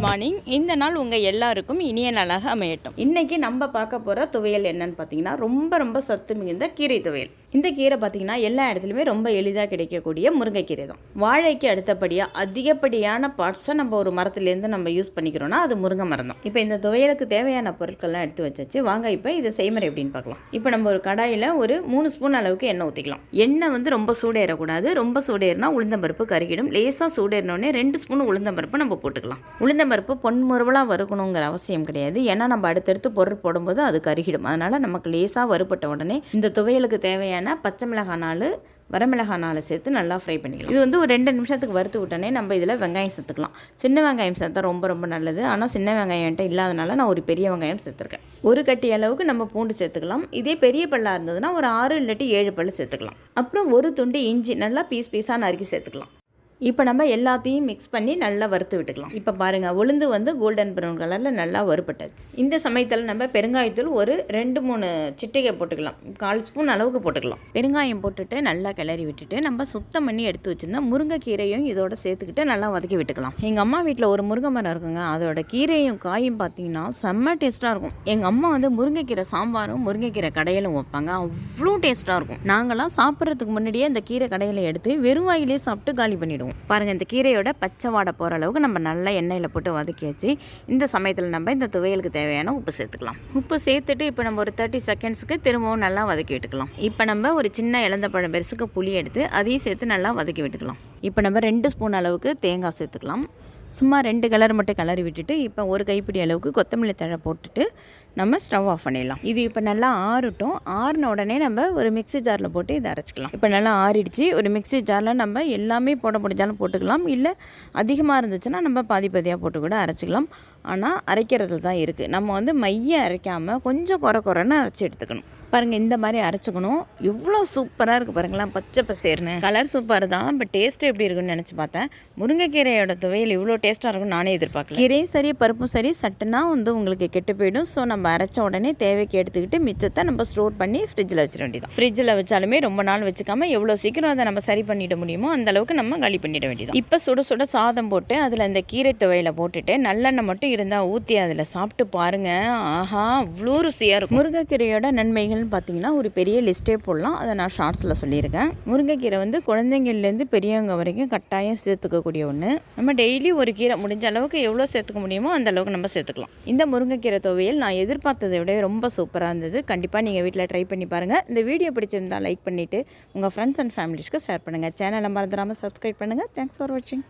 Morning இந்த நாள் உங்கள் எல்லாருக்கும் இனிய நாளாக அமையட்டும். இன்றைக்கி நம்ம பார்க்க போகிற துவையல் என்னன்னு பார்த்தீங்கன்னா ரொம்ப ரொம்ப சத்து மிகுந்த கீரை துவையல். இந்த கீரை பார்த்திங்கன்னா எல்லா இடத்துலையுமே ரொம்ப எளிதாக கிடைக்கக்கூடிய முருங்கைக்கீரை தான். வாழைக்கு அடுத்தபடியாக அதிகப்படியான பார்ட்ஸை நம்ம ஒரு மரத்துலேருந்து நம்ம யூஸ் பண்ணிக்கிறோம்னா அது முருங்கை மரம் தான். இப்போ இந்த துவையலுக்கு தேவையான பொருட்கள்லாம் எடுத்து வச்சாச்சு. வாங்க இப்போ இதை செய்முறை எப்படின்னு பார்க்கலாம். இப்போ நம்ம ஒரு கடாயில் ஒரு மூணு ஸ்பூன் அளவுக்கு எண்ணெய் ஊற்றிக்கலாம் எண்ணெய் வந்து ரொம்ப சூடேறக்கூடாது. ரொம்ப சூடேறினா உளுந்தம்பருப்பு கருகிடும். லேசாக சூடேறினோடனே ரெண்டு ஸ்பூன் உளுந்தம்பருப்பு நம்ம போட்டுக்கலாம். உளுந்தம்பருப்பு பொன்முறுவலாக வறுக்கணுங்கிற அவசியம் கிடையாது. ஏன்னா நம்ம அடுத்தடுத்து பொருள் போடும்போது அது கருகிடும். அதனால் நமக்கு லேசாக வறுபட்ட உடனே இந்த துவையலுக்கு தேவையான பச்சை மிளகாய் நாலு வரமிளகாய் நாலு சேர்த்து நல்லா ஃப்ரை பண்ணிக்கலாம். இது வந்து ஒரு ரெண்டு நிமிஷத்துக்கு வறுத்து விட்டோன்னே நம்ம இதில் வெங்காயம் சேர்த்துக்கலாம். சின்ன வெங்காயம் சேர்த்தா ரொம்ப ரொம்ப நல்லது. ஆனால் சின்ன வெங்காயம் இல்லாதனால நான் ஒரு பெரிய வெங்காயம் சேர்த்துருக்கேன். ஒரு கட்டி அளவுக்கு நம்ம பூண்டு சேர்த்துக்கலாம். இதே பெரிய பல்லாக இருந்ததுன்னா ஒரு ஆறு இல்லாட்டி ஏழு பல்லு சேர்த்துக்கலாம். அப்புறம் ஒரு துண்டு இஞ்சி நல்லா பீஸ் பீஸாக நறுக்கி சேர்த்துக்கலாம். இப்போ நம்ம எல்லாத்தையும் மிக்ஸ் பண்ணி நல்லா வறுத்து விட்டுக்கலாம். இப்போ பாருங்கள் உளுந்து வந்து கோல்டன் ப்ரௌன் கலரில் நல்லா வறுப்பட்டாச்சு இந்த சமயத்தில் நம்ம பெருங்காயத்தூள் ஒரு ரெண்டு மூணு சிட்டிகை போட்டுக்கலாம். கால் ஸ்பூன் அளவுக்கு போட்டுக்கலாம். பெருங்காயம் போட்டுட்டு நல்லா கிளறி விட்டுட்டு நம்ம சுத்தம் பண்ணி எடுத்து வச்சுருந்தா முருங்கைக்கீரையும் இதோட சேர்த்துக்கிட்டு நல்லா வதக்கி விட்டுக்கலாம். எங்கள் அம்மா வீட்டில் ஒரு முருங்கை மரம் இருக்குங்க அதோட கீரையும் காயும் பார்த்தீங்கன்னா செம்ம டேஸ்ட்டாக இருக்கும். எங்கள் அம்மா வந்து முருங்கைக்கீரை சாம்பாரும் முருங்கைக்கீரை கடையிலும் வைப்பாங்க. அவ்வளோ டேஸ்ட்டாக இருக்கும். நாங்களாம் சாப்பிட்றதுக்கு முன்னாடியே அந்த கீரை கடையில் எடுத்து வெறும் வாயிலே சாப்பிட்டு காலி பண்ணிவிடுவோம் பாருங்கள் இந்த கீரையோட பச்சை வாடை போகிற அளவுக்கு நம்ம நல்லா எண்ணெயில் போட்டு வதக்கியாச்சு. இந்த சமயத்தில் நம்ம இந்த துவையலுக்கு தேவையான உப்பு சேர்த்துக்கலாம். உப்பு சேர்த்துட்டு இப்போ நம்ம ஒரு தேர்ட்டி செகண்ட்ஸுக்கு திரும்பவும் நல்லா வதக்கி விட்டுக்கலாம். இப்போ நம்ம ஒரு சின்ன இழந்த பழம் பெருசுக்கு புளி எடுத்து அதையும் சேர்த்து நல்லா வதக்கி விட்டுக்கலாம். இப்போ நம்ம ரெண்டு ஸ்பூன் அளவுக்கு தேங்காய் சேர்த்துக்கலாம். சும்மா ரெண்டு கலர் மட்டும் கலரி விட்டுட்டு இப்போ ஒரு கைப்பிடி அளவுக்கு கொத்தமல்லி தழை போட்டுட்டு நம்ம ஸ்டவ் ஆஃப் பண்ணிடலாம். இது இப்போ நல்லா ஆறட்டும். ஆறின உடனே நம்ம ஒரு மிக்ஸி ஜாரில் போட்டு இதை அரைச்சிக்கலாம். இப்போ நல்லா ஆறிடுச்சு. ஒரு மிக்ஸி ஜாரில் நம்ம எல்லாமே போட முடிஞ்சாலும் போட்டுக்கலாம். இல்லை அதிகமாக இருந்துச்சுன்னா நம்ம பாதி பாதியாக போட்டு கூட அரைச்சிக்கலாம். ஆனால் அரைக்கிறதுல தான் இருக்குது நம்ம வந்து மைய அரைக்காமல் கொஞ்சம் குறை குறைன்னு அரைச்சி எடுத்துக்கணும். பாருங்கள் இந்த மாதிரி அரைச்சிக்கணும். எவ்வளோ சூப்பராக இருக்குது பாருங்களேன். பச்சை பசேர்னு. கலர் சூப்பர் தான். பட் டேஸ்ட்டு எப்படி இருக்குன்னு நினச்சி பார்த்தேன். முருங்கைக்கீரையோட துவையல் இவ்வளோ டேஸ்ட்டாக இருக்கும்னு நானே எதிர்பார்க்கல. கீரையும் சரி பருப்பும் சரி சட்டுனா வந்து உங்களுக்கு கெட்டு போயிடும். ஸோ நம்ம அரைச்ச உடனே தேவைக்கு எடுத்துக்கிட்டு மிச்சத்தை நம்ம ஸ்டோர் பண்ணி ஃப்ரிட்ஜில் வச்சிட வேண்டியதான் ஃப்ரிட்ஜில் வச்சாலுமே ரொம்ப நாள் வச்சுக்காம எவ்வளோ சீக்கிரம் அதை நம்ம சரி பண்ணிட முடியுமோ அந்த அளவுக்கு நம்ம காலி பண்ணிட வேண்டியது இப்போ சுட சுட சாதம் போட்டு அதில் அந்த கீரை துவையில போட்டுட்டு நல்லெண்ணெய் மட்டும் இருந்தால் ஊற்றி அதில் சாப்பிட்டு பாருங்க. ஆஹா அவ்வளோ ருசியாக இருக்கும். முருங்கைக்கீரையோட நன்மைகள்னு பார்த்தீங்கன்னா ஒரு பெரிய லிஸ்ட்டே போடலாம். அதை நான் ஷார்ட்ஸில் சொல்லியிருக்கேன். முருங்கைக்கீரை வந்து குழந்தைங்கள்லேருந்து பெரியவங்க வரைக்கும் கட்டாயம் சேர்த்துக்கக்கூடிய ஒன்று நம்ம டெய்லி ஒரு கீரை முடிஞ்ச அளவுக்கு எவ்வளோ சேர்த்துக்க முடியுமோ அந்த அளவுக்கு நம்ம சேர்த்துக்கலாம். இந்த முருங்கைக்கீரை துவையல் நான் எது எதிர்பார்த்ததை விட ரொம்ப சூப்பராக இருந்தது. கண்டிப்பாக நீங்கள் வீட்டில் ட்ரை பண்ணி பாருங்கள் இந்த வீடியோ பிடிச்சிருந்தா லைக் பண்ணிவிட்டு உங்கள் ஃப்ரெண்ட்ஸ் அண்ட் ஃபேமிலிஸ்க்கு ஷேர் பண்ணுங்கள் சேனலை மறந்துடாமல் சப்ஸ்கிரைப் பண்ணுங்கள் தேங்க்ஸ் ஃபார் வாட்சிங்